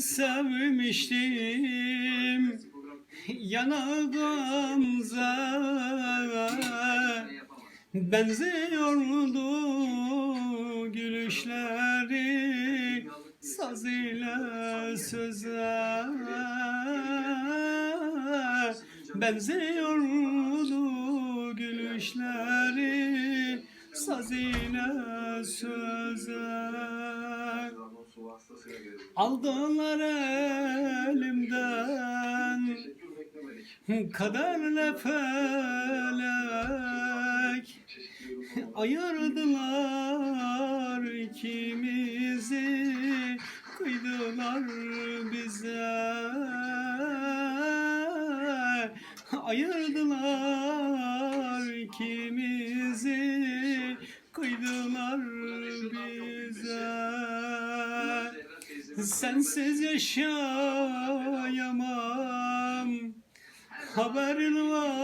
sevmiştim. Yanağımıza benziyordu gülüşleri. Saz ile söze benziyordu gülüşleri. Saz ile söze Aldılar elimden. Kaderle felek Ayırdılar ikimizi. Kıydılar bize. Ayırdılar ikimizi Sensiz yaşayamam Haberin var?